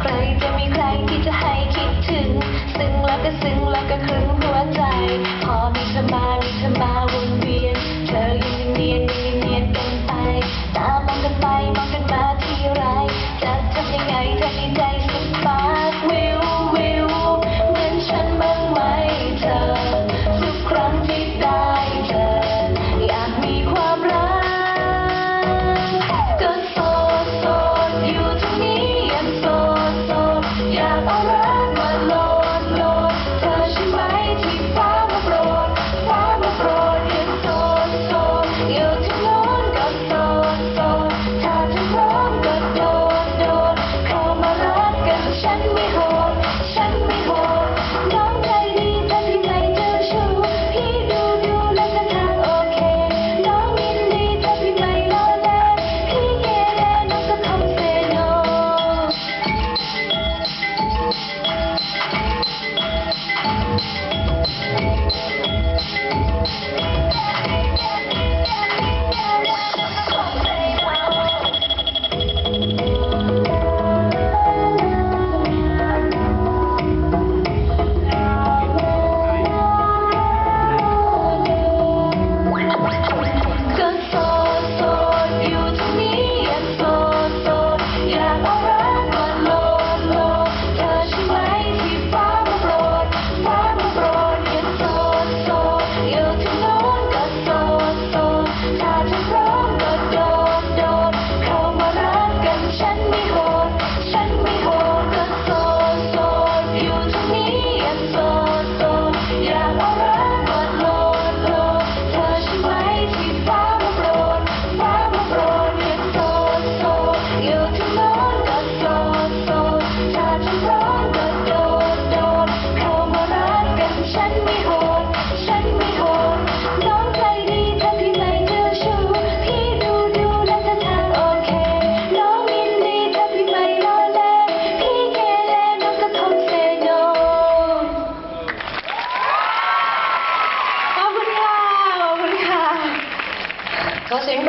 ใครจะมีใครที่จะให้คิดถึง ซึ้งแล้วก็ซึ้งแล้วก็ครึ้มหัวใจ พอมีเธอมามีเธอมา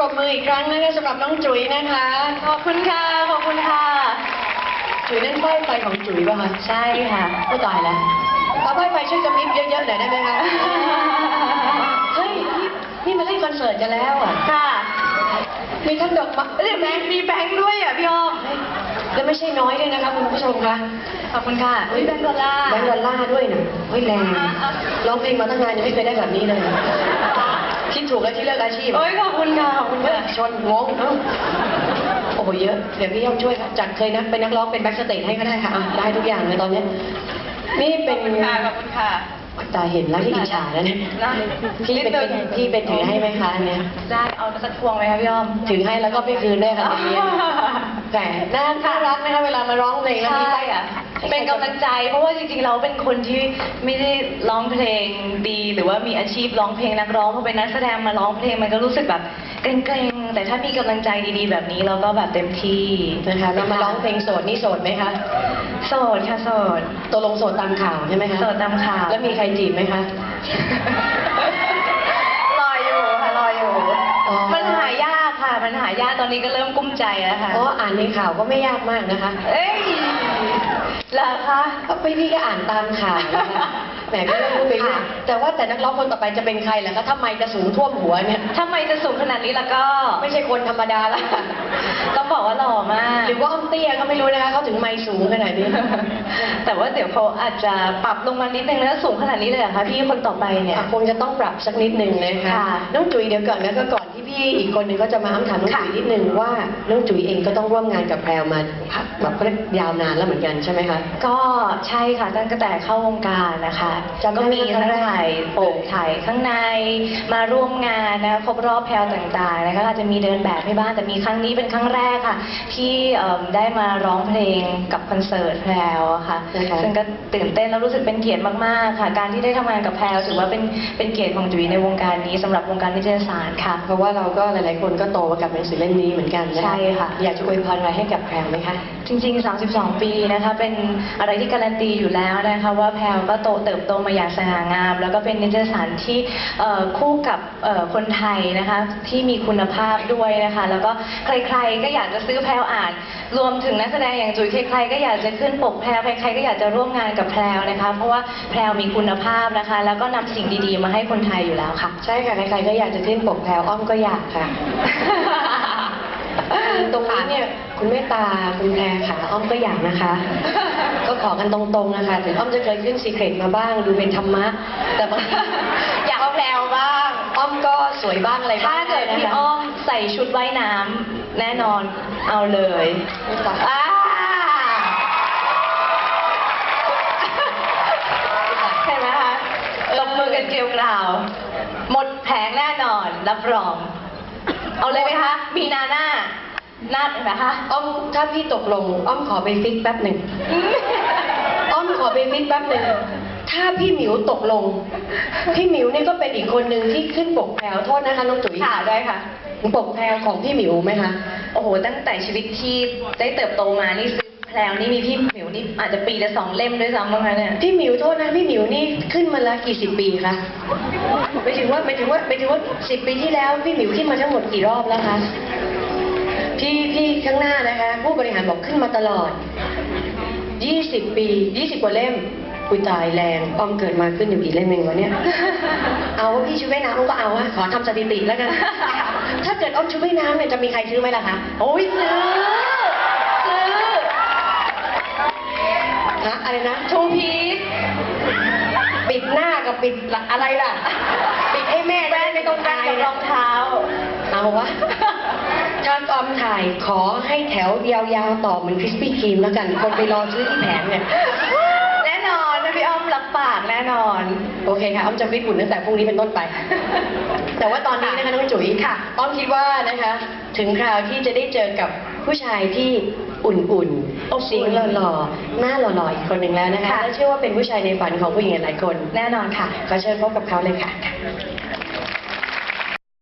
บมืออีกครั้งนะคะสำหรับน้องจุ๋ยนะคะ ขอบคุณค่ะ ขอบคุณค่ะ จุ๋ยนั่นป้ายไฟของจุ๋ยป่ะคะ ใช่ค่ะก็ตายแล้วเอาป้ายไฟช่วยกระพริบเยอะๆหน่อยได้ไหมคะ เฮ้ย นี่นี่มาเล่นคอนเสิร์ตกันแล้วอะ ค่ะ มีทั้งดอกไม้เอ้ยแบงค์มีแบงค์ด้วยอะพี่อ้อมแล้วไม่ใช่น้อยด้วยนะคะคุณผู้ชมคะ ขอบคุณค่ะอุ้ยแบงค์ดอลลาร์ แบงค์ดอลลาร์ด้วยนะเฮ้ยแรง ร้องเพลงมาตั้งนานยังไม่เคยได้แบบนี้เลย คิดถูกแล้วที่เลิกอาชีพโอ้ยขอบคุณค่ะขอบคุณเฮ้ยค่ะชนงงเอ้าโอ้โหเยอะเดี๋ยวพี่ย่อมช่วยค่ะจัดเคยนะเป็นนักร้องเป็นแบ็กสเตจให้ก็ได้ค่ะอะได้ทุกอย่างเลยตอนเนี้ยนี่เป็นขอบคุณค่ะขอบคุณค่ะ ตาเห็นแล้วที่อิจฉาแล้วเนี่ยได้พี่เป็นเป็นพี่เป็นถือให้ไหมคะอันเนี้ยได้เอาสักพวงไหมคะพี่อ้อม ถือให้แล้วก็ไม่คืนด้วยค่ะเนียนแต่น่าน่ารักนะคะเวลามาร้องเพลงแล้วมีใช่ป้ายอะ เป็นกำลังใจ เพราะว่าจริงๆเราเป็นคนที่ไม่ได้ร้องเพลงดี หรือว่ามีอาชีพร้องเพลงนักร้องพอเป็นนักแสดงมาร้องเพลงมันก็รู้สึกแบบ เกรงๆ แต่ถ้ามีกำลังใจดีๆ แบบนี้เราก็แบบเต็มที่นะคะ เรามาร้องเพลงโสดนี่โสดไหมคะโสดค่ะโสดตกลงโสดตามข่าวใช่ไหมคะโสดตามข่าวแล้วมีใครจีบไหมคะรออยู่ค่ะรออยู่อ๋อมันหายากค่ะ มันหายากตอนนี้ก็เริ่มกุ้มใจแล้วค่ะเพราะว่าอ่านในข่าวก็ไม่ยากมากนะคะ เอ้ยเหรอคะก็ไปพี่ก็อ่านตามข่าวนะคะ แหมพี่ก็พูดไปเรื่อยแต่ว่าแต่นักร้องคนต่อไปจะเป็นใครล่ะก็ทำไมจะสูงท่วมหัวเนี่ยทำไมจะสูงขนาดนี้แล้วก็ ไม่ใช่คนธรรมดาละต้องบอกว่าหล่อมาก หรือว่าอ้อมเตี้ยก็ไม่รู้นะคะเขาถึงไมค์สูงขนาดนี้ แต่ว่าเดี๋ยวเขาอาจจะปรับลงมานิดนึงแล้วสูงขนาดนี้เลยเหรอคะพี่คนต่อไปเนี่ยอะคงจะต้องปรับสักนิดนึงนะคะค่ะน้องจุ๋ยเดี๋ยวก่อนนะก็ก่อน ที่พี่อีกคนนึงก็จะมาอ้ำถามน้องค่ะจุ๋ยนิดนึงว่าน้องจุ๋ยเองก็ต้องร่วมงานกับแพรวมาพักแบบก็ยาวนานแล้วเหมือนกันใช่ไหมคะ ก็ใช่ค่ะตั้งแต่เข้าวงการนะคะจำได้ก็ไหมมีคะทั้งถ่ายโปกถ่ายข้างในมาร่วมงานนะครบรอบแพลวต่างๆนะคะอาจจะมีเดินแบบให้บ้างแต่มีครั้งนี้เป็นครั้งแรกค่ะ ที่เอิ่มได้มาร้องเพลงกับคอนเสิร์ตแพลวอะค่ะนะคะซึ่งก็ตื่นเต้นแล้วรู้สึกเป็นเกียรติมากๆค่ะ การที่ได้ทำงานกับแพลวถือว่าเป็นเป็นเกียรติของจุ๋ยในวงการนี้สำหรับวงการนิตยสารค่ะ เพราะว่าเราก็หลายๆ คนก็โตมากับหนังสือเล่มนี้เหมือนกันนะคะใช่ค่ะ อยากจะอวยพรอะไรให้กับแพรวไหมคะ จริง ๆ 32 ปีนะคะเป็นอะไรที่การันตีอยู่แล้วนะคะว่าแพลวก็โตเติบโตมาอย่างสง่างาม แล้วก็เป็นนิตยสารที่เอ่อคู่กับเอ่อคนไทยนะคะที่มีคุณภาพด้วยนะคะ แล้วก็ใครๆก็อยากจะซื้อแพลวอ่าน รวมถึงนักแสดงอย่างจุ๋ยใครๆก็อยากจะขึ้นปกแพลวใครๆก็อยากจะร่วมงานกับแพลวนะคะ เพราะว่าแพลวมีคุณภาพนะคะ แล้วก็นำสิ่งดีๆ มาให้คนไทยอยู่แล้วค่ะ ใช่ค่ะใครๆก็อยากจะขึ้นปกแพรวอ้อมก็อยากค่ะ ตรงนี้เนี่ยคุณเมตตาคุณแพรค่ะอ้อมก็อยากนะคะ ก็ขอกันตรงๆนะคะถึงอ้อมจะเคยขึ้นซีเครตมาบ้างดูเป็นธรรมะแต่บางทีอยากเอาแพลวบ้าง อ้อมก็สวยบ้างอะไรบ้างถ้าเกิดนะพี่คะอ้อมใส่ชุดว่ายน้ำ แน่นอนเอาเลยไม่ตายอ่าเห็นไหมคะตบมือกันเกลียวกราว หมดแผงแน่นอน รับรอง เอาเลยไหมคะ มีนาหน้าหน้าเห็นไหมคะ อ้อมถ้าพี่ตกลง อ้อมขอไปฟิกแป๊บหนึ่ง อ้อมขอไปฟิตแป๊บหนึ่ง ถ้าพี่หมิวตกลง พี่หมิวนี่ก็เป็นอีกคนหนึ่งที่ขึ้นปกแพรวโทษนะคะน้องจุ๋ยค่ะได้ค่ะ ปกแพรวของพี่หมิวไหมคะ โอ้โห ตั้งแต่ชีวิตที่ได้เติบโตมานี่ซื้อแพลวนี่มีพี่หมิวนี่อาจจะปีละสองเล่มด้วยซ้ำมั้งคะเนี่ยพี่หมิวโทษนะพี่หมิวนี่ขึ้นมาละกี่สิบปีคะไปถึงว่าไปถึงว่าไปถึงว่าสิบปีที่แล้วพี่หมิวขึ้นมาทั้งหมดกี่รอบแล้วคะพี่พี่ข้างหน้านะคะ ผู้บริหารบอกขึ้นมาตลอดยี่สิบปียี่สิบกว่าเล่มอุยตายแรงอ้อมเกิดมาขึ้นอยู่กี่เล่มเองวะเนี่ย เอาว่าพี่ชุดว่ายน้ำอ้อมก็เอาอะขอทำสถิติแล้วกัน ถ้าเกิดอ้อมชุดว่ายน้ำเนี่ยจะมีใครซื้อไหมล่ะคะโอ้ยซื้อซื้อฮะอะไรนะทูพีซปิดหน้ากับปิดอะไรล่ะ ปิดให้แม่แว่ได้นไม่ต้องแว่ตานยกับรองเท้า เอาวะถ้าออมถ่ายขอให้แถวยาวๆต่อเหมือนคริสปี้ครีมแล้วกัน คนไปรอซื้อที่แผงเนี่ยแน่นอนนะพี่อ้อมรับปากแน่นอน โอเคค่ะอ้อมจะฟิตหุ่นตั้งแต่พรุ่งนี้เป็นต้นไป แต่ว่าตอนนี้นะ คะน้องจุ๋ยค่ะอ้อมคิดว่านะคะ ถึงคราวที่จะได้เจอกับผู้ชายที่อุ่นๆเสียงหล่อๆหน้าหล่อๆอีกคนหนึ่งแล้วนะคะค่ะและเชื่อว่าเป็นผู้ชายในฝันของผู้หญิงหลายๆคน แน่นอนค่ะ ขอเชิญพบกับเขาเลยค่ะ